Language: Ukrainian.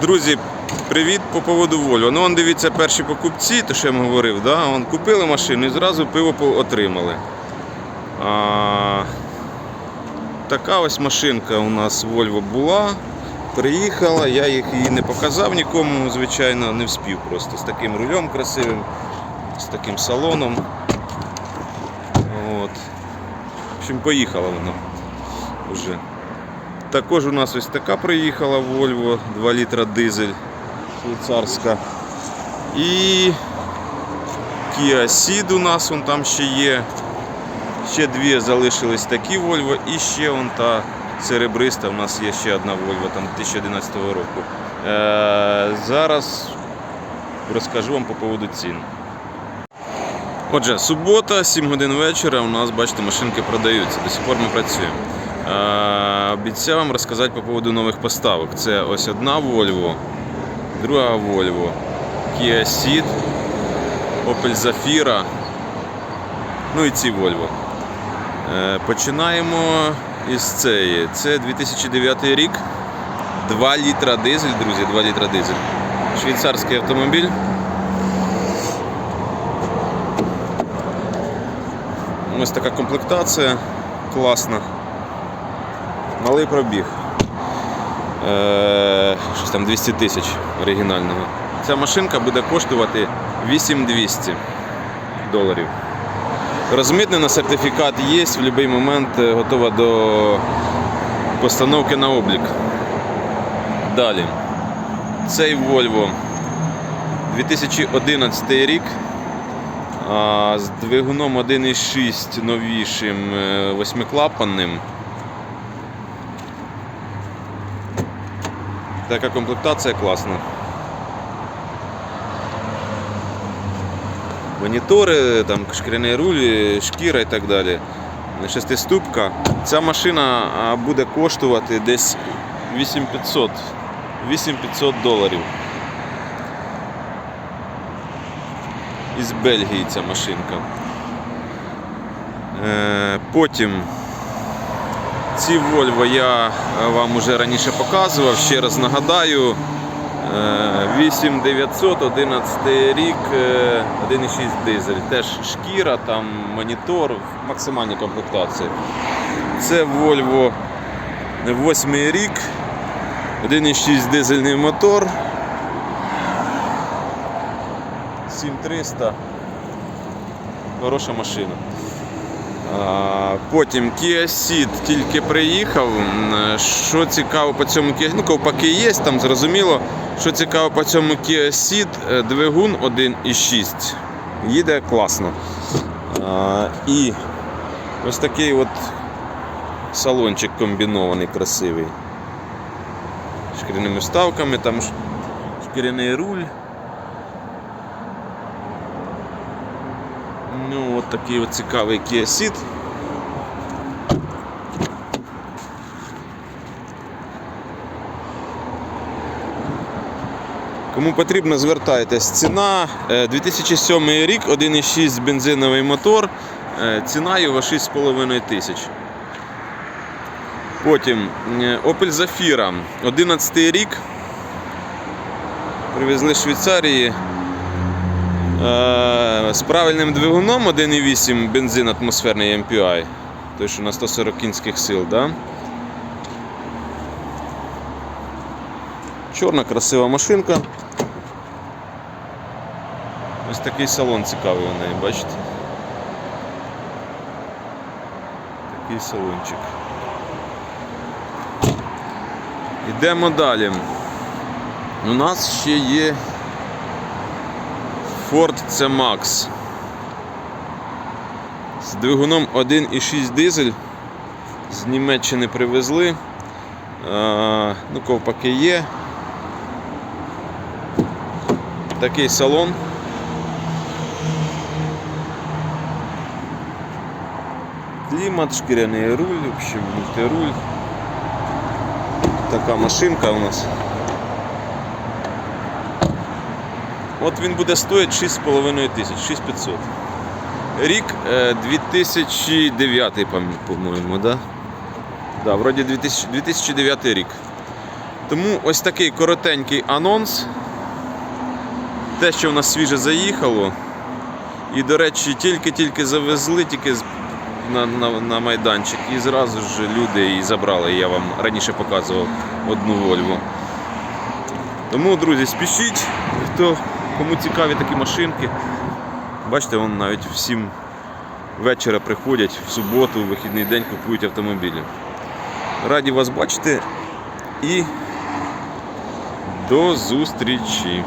Друзі, привіт по поводу Volvo. Ну, он дивіться, перші покупці, то що я вам говорив, да? он купили машину і зразу пиво отримали. А, така ось машинка у нас Volvo була. Приїхала, я їх її не показав нікому, звичайно, не вспів просто. З таким рулем красивим, з таким салоном. От. В общем, поїхала вона вже. Також у нас ось така приїхала Volvo 2 літра дизель швейцарська. І Kia Ceed у нас вон там ще є. Ще дві залишились такі Volvo і ще вон та серебриста. У нас є ще одна Volvo там 2011 року. Е, зараз розкажу вам по поводу цін. Отже, субота, 7 годин вечора. У нас, бачите, машинки продаються. До сих пор ми працюємо. Обіцяв вам розказати по поводу нових поставок. Це ось одна Volvo, друга Volvo, Kia Ceed, Opel Zafira, ну і ці Volvo. Е, починаємо із цієї. Це 2009 рік. 2 літра дизель, друзі, 2 літра дизель. Швейцарський автомобіль. Ось така комплектація класна. Малий пробіг. Е, щось там 200 тисяч оригінального. Ця машинка буде коштувати 8200 доларів. Розмитнена сертифікат є, в будь-який момент е, готова до постановки на облік. Далі. Цей Volvo 2011 рік. З двигуном 1.6 новішим е, восьмиклапанним. Така комплектація класна. Монітори, там шкіряний руль, шкіра і так далі. Шестиступка. Ця машина буде коштувати десь 8500 8500 доларів. Із Бельгії ця машинка. Е, потім ці Volvo я е, вам уже раніше показував, ще раз нагадаю. Е, 8900, 11 рік, е, 1,6 дизель. Теж шкіра, там монітор, максимальні комплектації. Це Volvo 8 рік, 1,6 дизельний мотор. 7300. Хороша машина. Потім Kia Ceed тільки приїхав. Що цікаво по цьому Kia, ну ковпаки є, там зрозуміло. Що цікаво по цьому Kia Ceed, е, двигун 1,6. Їде класно. І ось такий от салончик комбінований, красивий. Шкіряними вставками, там шкіряний руль. Ну, от такий от цікавий Kia Ceed. Кому потрібно, звертайтесь. Ціна е, 2007 рік, 1,6 бензиновий мотор. Е, Ціна його 6,5 тисяч. Потім е, Opel Zafira, 11 рік. Привезли з Швейцарії. З правильним двигуном 1,8 бензин атмосферний MPI. Той, що на 140 кінських сил, да? Чорна красива машинка. Ось такий салон цікавий у неї, бачите? Такий салончик. Йдемо далі. У нас ще є Ford C-Max. З двигуном 1,6 дизель. З Німеччини привезли. Ну, ковпаки є. Такий салон. Клімат, шкіряний руль, в общем, мультируль. Така машинка у нас. От він буде стоїти 6,5 тисяч, 6500. Рік е, 2009, пам- по-моєму, да? Да, вроді 2009 рік. Тому ось такий коротенький анонс. Те, що в нас свіже заїхало. І, до речі, тільки-тільки завезли, тільки на, на, на майданчик, і зразу ж люди її забрали. Я вам раніше показував одну Вольву. Тому, друзі, спішіть, хто кому цікаві такі машинки. Бачите, вон навіть всім вечора приходять в суботу, в вихідний день купують автомобілі. Раді вас бачити і до зустрічі!